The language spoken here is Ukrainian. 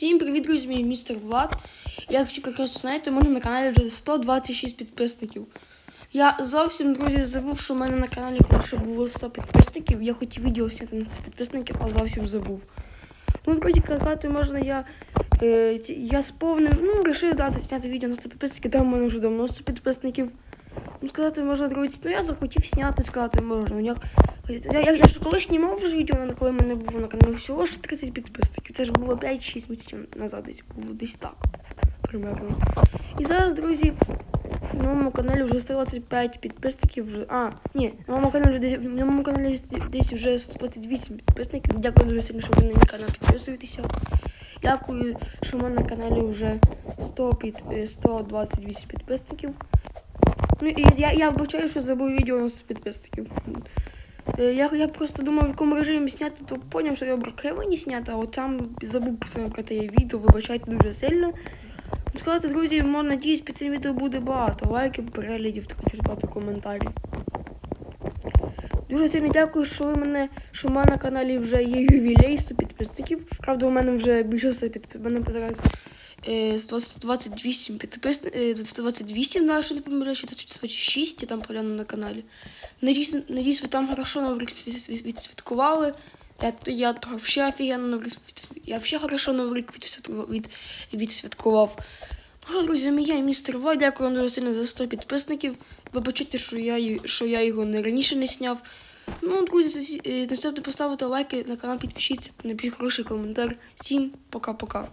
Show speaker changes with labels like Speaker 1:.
Speaker 1: Всім привіт, друзі, мій містер Влад. Як всі прекрасно знаєте, у мене на каналі вже 126 підписників. Я зовсім, друзі, забув, що в мене на каналі перше було 100 підписників. Я хотів відео зняти на цих підписників, а зовсім забув. Ну, друзі, казати можна, я, е, я сповнив, ну, вирішив дати зняти відео на 100 підписників, там у мене вже давно 100 підписників. Ну, сказати можна, друзі, ну я захотів зняти, сказати можна. Як, я, я, я ж колись знімав вже відео, коли мене було на каналі всього ж 30 підписників. Це ж було 5-6 місяців назад десь було десь так. Примерно. І зараз, друзі, на моєму каналі вже 125 підписників. Вже, а, ні, на моєму каналі вже десь, на моєму каналі десь вже 128 підписників. Дякую дуже сильно, що ви на мій канал підписуєтеся. Дякую, що в мене на каналі вже 100 під, е, 128 підписників. Ну і я, я вбачаю, що забув відео 100 підписників. Е, Я, я просто думав, в якому режимі зняти, то поняв, що я в Брокхевені зняти, а от там забув про те відео, вибачайте дуже сильно. Ну, Сказати, друзі, мо- надіюсь, під цим відео буде багато лайків, переглядів, також багато коментарів. Дуже сильно дякую, що ви мене, що в мене на каналі вже є ювілей 100 підписників. Правда, у мене вже більше 100 підписників. У мене зараз е, 128 підписників, 128, да, що не помиляю, чи 126, я там погляну на каналі. Надіюсь, надіюсь, ви там хорошо Новий рік від- від- відсвяткували. Я, я вообще офігенно Новий рік я вообще хорошо Новий рік. Від, відсвяткував. Ну що, друзі, я містер Влад, дякую вам дуже сильно за 100 підписників. Вибачайте, що я, що я його не раніше не сняв. Ну, друзі, е, не забудьте поставити лайки на канал, підпишіться, напишіть хороший коментар. Всім пока-пока.